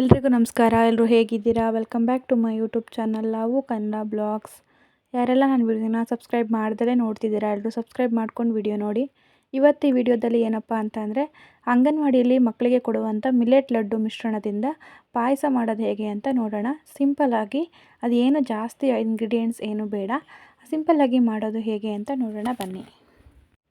ಎಲ್ರಿಗೂ ನಮಸ್ಕಾರ. ಎಲ್ಲರೂ ಹೇಗಿದ್ದೀರಾ? Welcome back to my YouTube channel ನಾವು ಕನ್ನಡ ಬ್ಲಾಗ್ಸ್ ಯಾರೆಲ್ಲ ನನ್ನ ವಿಡಿಯೋನ ಸಬ್ಸ್ಕ್ರೈಬ್ ಮಾಡ್ದಲೇ ನೋಡ್ತಿದ್ದೀರಾ ಎಲ್ಲರೂ ಸಬ್ಸ್ಕ್ರೈಬ್ ಮಾಡ್ಕೊಂಡು ವಿಡಿಯೋ ನೋಡಿ. ಇವತ್ತು ಈ ವಿಡಿಯೋದಲ್ಲಿ ಏನಪ್ಪ ಅಂತಂದರೆ, ಅಂಗನವಾಡಿಯಲ್ಲಿ ಮಕ್ಕಳಿಗೆ ಕೊಡುವಂಥ ಮಿಲೆಟ್ ಲಡ್ಡು ಮಿಶ್ರಣದಿಂದ ಪಾಯಸ ಮಾಡೋದು ಹೇಗೆ ಅಂತ ನೋಡೋಣ. ಸಿಂಪಲ್ಲಾಗಿ ಅದೇನು ಜಾಸ್ತಿ ಇಂಗ್ರೀಡಿಯೆಂಟ್ಸ್ ಏನು ಬೇಡ. ಸಿಂಪಲ್ಲಾಗಿ ಮಾಡೋದು ಹೇಗೆ ಅಂತ ನೋಡೋಣ ಬನ್ನಿ.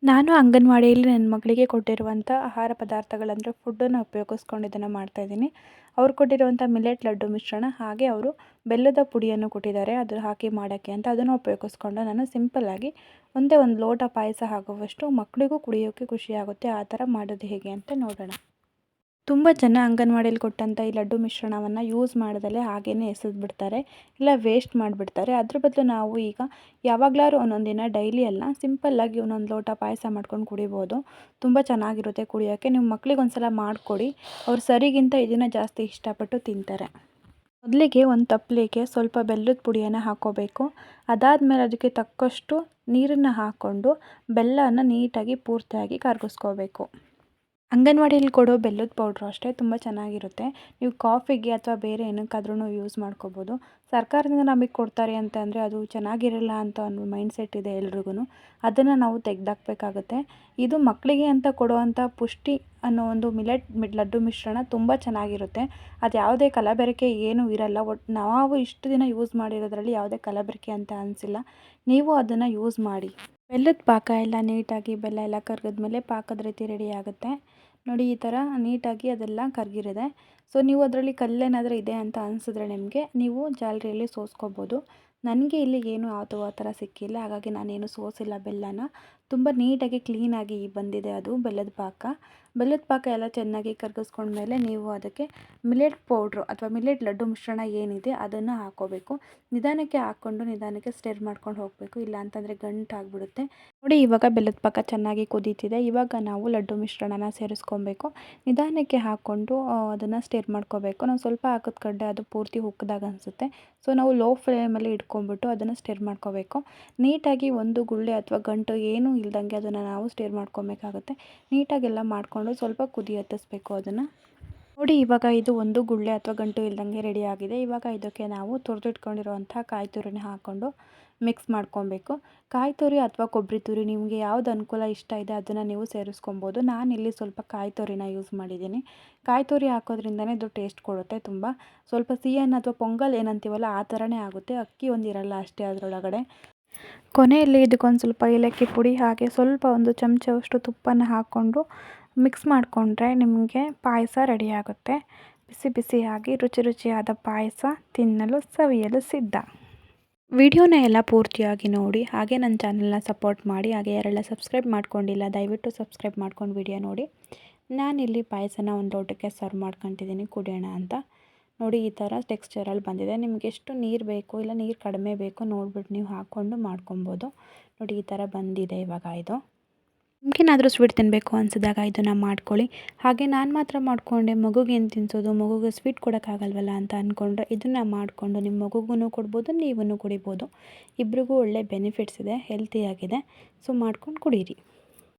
ನಾನು ಅಂಗನವಾಡಿಯಲ್ಲಿ ನನ್ನ ಮಗಳಿಗೆ ಕೊಟ್ಟಿರುವಂಥ ಆಹಾರ ಪದಾರ್ಥಗಳಂದರೆ ಫುಡ್ಡನ್ನು ಉಪಯೋಗಿಸ್ಕೊಂಡು ಇದನ್ನು ಮಾಡ್ತಾಯಿದ್ದೀನಿ ಅವ್ರು ಕೊಟ್ಟಿರುವಂಥ ಮಿಲೆಟ್ ಲಡ್ಡು ಮಿಶ್ರಣ, ಹಾಗೆ ಅವರು ಬೆಲ್ಲದ ಪುಡಿಯನ್ನು ಕೊಟ್ಟಿದ್ದಾರೆ. ಅದು ಹಾಕಿ ಮಾಡೋಕ್ಕೆ ಅಂತ ಅದನ್ನು ಉಪಯೋಗಿಸ್ಕೊಂಡು ನಾನು ಸಿಂಪಲ್ಲಾಗಿ ಒಂದೇ ಒಂದು ಲೋಟ ಪಾಯಸ ಆಗುವಷ್ಟು ಮಕ್ಕಳಿಗೂ ಕುಡಿಯೋಕ್ಕೆ ಖುಷಿಯಾಗುತ್ತೆ. ಆ ಥರ ಮಾಡೋದು ಹೇಗೆ ಅಂತ ನೋಡೋಣ. ತುಂಬ ಜನ ಅಂಗನವಾಡಿಯಲ್ಲಿ ಕೊಟ್ಟಂಥ ಈ ಲಡ್ಡು ಮಿಶ್ರಣವನ್ನು ಯೂಸ್ ಮಾಡ್ದಲೇ ಹಾಗೇ ಬಿಡ್ತಾರೆ ಇಲ್ಲ ವೇಸ್ಟ್ ಮಾಡಿಬಿಡ್ತಾರೆ. ಅದ್ರ ಬದಲು ನಾವು ಈಗ ಯಾವಾಗಲಾದ್ರು ಒಂದೊಂದು ದಿನ ಡೈಲಿ ಅಲ್ಲ ಸಿಂಪಲ್ಲಾಗಿ ಒಂದೊಂದು ಲೋಟ ಪಾಯಸ ಮಾಡ್ಕೊಂಡು ಕುಡಿಬೋದು. ತುಂಬ ಚೆನ್ನಾಗಿರುತ್ತೆ ಕುಡಿಯೋಕ್ಕೆ ನಿಮ್ಮ ಮಕ್ಳಿಗೆ ಒಂದು ಸಲ ಮಾಡಿಕೊಡಿ. ಅವ್ರು ಸರಿಗಿಂತ ಇದನ್ನು ಜಾಸ್ತಿ ಇಷ್ಟಪಟ್ಟು ತಿಂತಾರೆ. ಮೊದಲಿಗೆ ಒಂದು ತಪ್ಪಲಿಗೆ ಸ್ವಲ್ಪ ಬೆಲ್ಲದ ಪುಡಿಯನ್ನು ಹಾಕೋಬೇಕು. ಅದಾದಮೇಲೆ ಅದಕ್ಕೆ ತಕ್ಕಷ್ಟು ನೀರನ್ನು ಹಾಕ್ಕೊಂಡು ಬೆಲ್ಲವನ್ನು ನೀಟಾಗಿ ಪೂರ್ತಿಯಾಗಿ ಕರಗಿಸ್ಕೋಬೇಕು. ಅಂಗನವಾಡಿಯಲ್ಲಿ ಕೊಡೋ ಬೆಲ್ಲದ ಪೌಡ್ರು ಅಷ್ಟೇ ತುಂಬ ಚೆನ್ನಾಗಿರುತ್ತೆ. ನೀವು ಕಾಫಿಗೆ ಅಥವಾ ಬೇರೆ ಏನಕ್ಕಾದ್ರೂ ಯೂಸ್ ಮಾಡ್ಕೋಬೋದು. ಸರ್ಕಾರದಿಂದ ನಮಗೆ ಕೊಡ್ತಾರೆ ಅಂತ ಅಂದರೆ ಅದು ಚೆನ್ನಾಗಿರಲ್ಲ ಅಂತ ಒಂದು ಮೈಂಡ್ ಸೆಟ್ ಇದೆ ಎಲ್ರಿಗೂ ಅದನ್ನು ನಾವು ತೆಗೆದಾಕ್ಬೇಕಾಗತ್ತೆ. ಇದು ಮಕ್ಕಳಿಗೆ ಅಂತ ಕೊಡುವಂಥ ಪುಷ್ಟಿ ಅನ್ನೋ ಒಂದು ಮಿಲೆಟ್, ಮಿಡ್, ಲಡ್ಡು ಮಿಶ್ರಣ ತುಂಬ ಚೆನ್ನಾಗಿರುತ್ತೆ. ಅದು ಯಾವುದೇ ಕಲಬೆರಕೆ ಏನೂ ಇರಲ್ಲ. ಒಟ್ಟು ನಾವು ಇಷ್ಟು ದಿನ ಯೂಸ್ ಮಾಡಿರೋದ್ರಲ್ಲಿ ಯಾವುದೇ ಕಲಬೆರಕೆ ಅಂತ ಅನಿಸಿಲ್ಲ. ನೀವು ಅದನ್ನು ಯೂಸ್ ಮಾಡಿ. ಬೆಲ್ಲದ ಪಾಕ ಎಲ್ಲ ನೀಟಾಗಿ ಬೆಲ್ಲ ಎಲ್ಲ ಕರಗಿದ್ಮೇಲೆ ಪಾಕದ ರೀತಿ ರೆಡಿ ಆಗುತ್ತೆ. ನೋಡಿ ಈ ಥರ ನೀಟಾಗಿ ಅದೆಲ್ಲ ಕರಗಿರಿದೆ ಸೊ, ನೀವು ಅದರಲ್ಲಿ ಕಲ್ಲೇನಾದರೂ ಇದೆ ಅಂತ ಅನಿಸಿದ್ರೆ ನಿಮಗೆ ನೀವು ಜಾಲರಿಯಲ್ಲಿ ಸೋಸ್ಕೋಬೋದು. ನನಗೆ ಇಲ್ಲಿ ಏನು ಯಾವುದೋ ಆ ಥರ ಸಿಕ್ಕಿಲ್ಲ. ಹಾಗಾಗಿ ನಾನೇನು ಸೋಸಿಲ್ಲ ಬೆಲ್ಲನ. ತುಂಬ ನೀಟಾಗಿ ಕ್ಲೀನಾಗಿ ಬಂದಿದೆ ಅದು ಬೆಲ್ಲದ ಪಾಕ. ಬೆಲ್ಲದ ಪಾಕ ಎಲ್ಲ ಚೆನ್ನಾಗಿ ಕರಗಿಸ್ಕೊಂಡ್ಮೇಲೆ ನೀವು ಅದಕ್ಕೆ ಮಿಲೆಟ್ ಪೌಡ್ರು ಅಥವಾ ಮಿಲೆಟ್ ಲಡ್ಡು ಮಿಶ್ರಣ ಏನಿದೆ ಅದನ್ನು ಹಾಕೋಬೇಕು ನಿಧಾನಕ್ಕೆ ಹಾಕ್ಕೊಂಡು ನಿಧಾನಕ್ಕೆ ಸ್ಟೇರ್ ಮಾಡ್ಕೊಂಡು ಹೋಗಬೇಕು. ಇಲ್ಲ ಅಂತಂದರೆ ಗಂಟು ಆಗಿಬಿಡುತ್ತೆ. ನೋಡಿ, ಇವಾಗ ಬೆಲ್ಲದ ಪಾಕ ಚೆನ್ನಾಗಿ ಕುದೀತಿದೆ. ಇವಾಗ ನಾವು ಲಡ್ಡು ಮಿಶ್ರಣನ ಸೇರಿಸ್ಕೊಬೇಕು. ನಿಧಾನಕ್ಕೆ ಹಾಕ್ಕೊಂಡು ಅದನ್ನು ಸ್ಟೇರ್ ಮಾಡ್ಕೋಬೇಕು. ನಾವು ಸ್ವಲ್ಪ ಹಾಕಿದ ಕಡ್ಡೆ ಅದು ಪೂರ್ತಿ ಉಕ್ಕಿದಾಗ ಅನಿಸುತ್ತೆ. ಸೊ ನಾವು ಲೋ ಫ್ಲೇಮಲ್ಲಿ ಇಟ್ಕೊಂಡ್ಬಿಟ್ಟು ಅದನ್ನು ಸ್ಟೇರ್ ಮಾಡ್ಕೋಬೇಕು. ನೀಟಾಗಿ ಒಂದು ಗುಳ್ಳೆ ಅಥವಾ ಗಂಟು ಏನೂ ಇಲ್ದಂಗೆ ಅದನ್ನು ನಾವು ಸ್ಟೇರ್ ಮಾಡ್ಕೊಬೇಕಾಗುತ್ತೆ. ನೀಟಾಗೆಲ್ಲ ಮಾಡಿಕೊಂಡು ಸ್ವಲ್ಪ ಕುದಿ ಹತ್ತಿಸ್ಬೇಕು ಅದನ್ನು. ನೋಡಿ, ಇವಾಗ ಇದು ಒಂದು ಗುಳ್ಳೆ ಅಥವಾ ಗಂಟು ಇಲ್ದಂಗೆ ರೆಡಿಯಾಗಿದೆ ಇವಾಗ ಇದಕ್ಕೆ ನಾವು ತುರಿದಿಟ್ಕೊಂಡಿರುವಂಥ ಕಾಯಿ ತುರಿನ ಹಾಕ್ಕೊಂಡು ಮಿಕ್ಸ್ ಮಾಡ್ಕೊಬೇಕು. ಕಾಯಿ ತುರಿ ಅಥವಾ ಕೊಬ್ಬರಿ ತುರಿ ನಿಮಗೆ ಯಾವ್ದು ಅನುಕೂಲ ಇಷ್ಟ ಇದೆ ಅದನ್ನು ನೀವು ಸೇರಿಸ್ಕೊಬೋದು. ನಾನಿಲ್ಲಿ ಸ್ವಲ್ಪ ಕಾಯಿ ತುರಿನ ಯೂಸ್ ಮಾಡಿದ್ದೀನಿ. ಕಾಯಿ ತುರಿ ಹಾಕೋದ್ರಿಂದನೇ ಇದು ಟೇಸ್ಟ್ ಕೊಡುತ್ತೆ ತುಂಬ. ಸ್ವಲ್ಪ ಸಿಹಿಯನ್ನು ಅಥವಾ ಪೊಂಗಲ್ ಏನಂತೀವಲ್ಲ ಆ ಥರನೇ ಆಗುತ್ತೆ. ಅಕ್ಕಿ ಒಂದಿರಲ್ಲ ಅಷ್ಟೇ ಅದರೊಳಗಡೆ. ಕೊನೆಯಲ್ಲಿ ಇದಕ್ಕೊಂದು ಸ್ವಲ್ಪ ಏಲಕ್ಕಿ ಪುಡಿ ಹಾಗೆ ಸ್ವಲ್ಪ ಒಂದು ಚಮಚವಷ್ಟು ತುಪ್ಪನ್ನು ಹಾಕ್ಕೊಂಡು ಮಿಕ್ಸ್ ಮಾಡಿಕೊಂಡ್ರೆ ನಿಮಗೆ ಪಾಯಸ ರೆಡಿಯಾಗುತ್ತೆ ಬಿಸಿ ಬಿಸಿಯಾಗಿ ರುಚಿ ರುಚಿಯಾದ ಪಾಯಸ ತಿನ್ನಲು, ಸವಿಯಲು ಸಿದ್ಧ. ವಿಡಿಯೋನ ಎಲ್ಲ ಪೂರ್ತಿಯಾಗಿ ನೋಡಿ, ಹಾಗೆ ನನ್ನ ಚಾನಲ್ನ ಸಪೋರ್ಟ್ ಮಾಡಿ, ಹಾಗೆ ಯಾರೆಲ್ಲ ಸಬ್ಸ್ಕ್ರೈಬ್ ಮಾಡ್ಕೊಂಡಿಲ್ಲ, ದಯವಿಟ್ಟು ಸಬ್ಸ್ಕ್ರೈಬ್ ಮಾಡ್ಕೊಂಡು ವಿಡಿಯೋ ನೋಡಿ. ನಾನಿಲ್ಲಿ ಪಾಯಸನ ಒಂದು ಲೋಟಕ್ಕೆ ಸರ್ವ್ ಮಾಡ್ಕೊತಿದ್ದೀನಿ ಕುಡಿಯೋಣ ಅಂತ. ನೋಡಿ, ಈ ಥರ ಟೆಕ್ಸ್ಚರಲ್ಲಿ ಬಂದಿದೆ. ನಿಮ್ಗೆ ಎಷ್ಟು ನೀರು ಬೇಕು, ಇಲ್ಲ ನೀರು ಕಡಿಮೆ ಬೇಕು, ನೋಡ್ಬಿಟ್ಟು ನೀವು ಹಾಕ್ಕೊಂಡು ಮಾಡ್ಕೊಬೋದು. ನೋಡಿ, ಈ ಥರ ಬಂದಿದೆ ಇವಾಗ ಇದು. ನಿಮ್ಗೇನಾದರೂ ಸ್ವೀಟ್ ತಿನ್ನಬೇಕು ಅನಿಸಿದಾಗ ಇದನ್ನು ಮಾಡ್ಕೊಳ್ಳಿ. ಹಾಗೆ ನಾನು ಮಾತ್ರ ಮಾಡಿಕೊಂಡೆ ಮಗುಗೆ ಏನು ತಿನ್ನಿಸೋದು ಮಗುಗೆ ಸ್ವೀಟ್ ಕೊಡೋಕ್ಕಾಗಲ್ವಲ್ಲ ಅಂತ ಅಂದ್ಕೊಂಡ್ರೆ ಇದನ್ನು ಮಾಡಿಕೊಂಡು ನಿಮ್ಮ ಮಗುಗೂ ಕೊಡ್ಬೋದು ನೀವೂ ಕುಡಿಬೋದು. ಇಬ್ರಿಗೂ ಒಳ್ಳೆ ಬೆನಿಫಿಟ್ಸ್ ಇದೆ ಹೆಲ್ತಿಯಾಗಿದೆ ಸೊ ಮಾಡ್ಕೊಂಡು ಕುಡೀರಿ.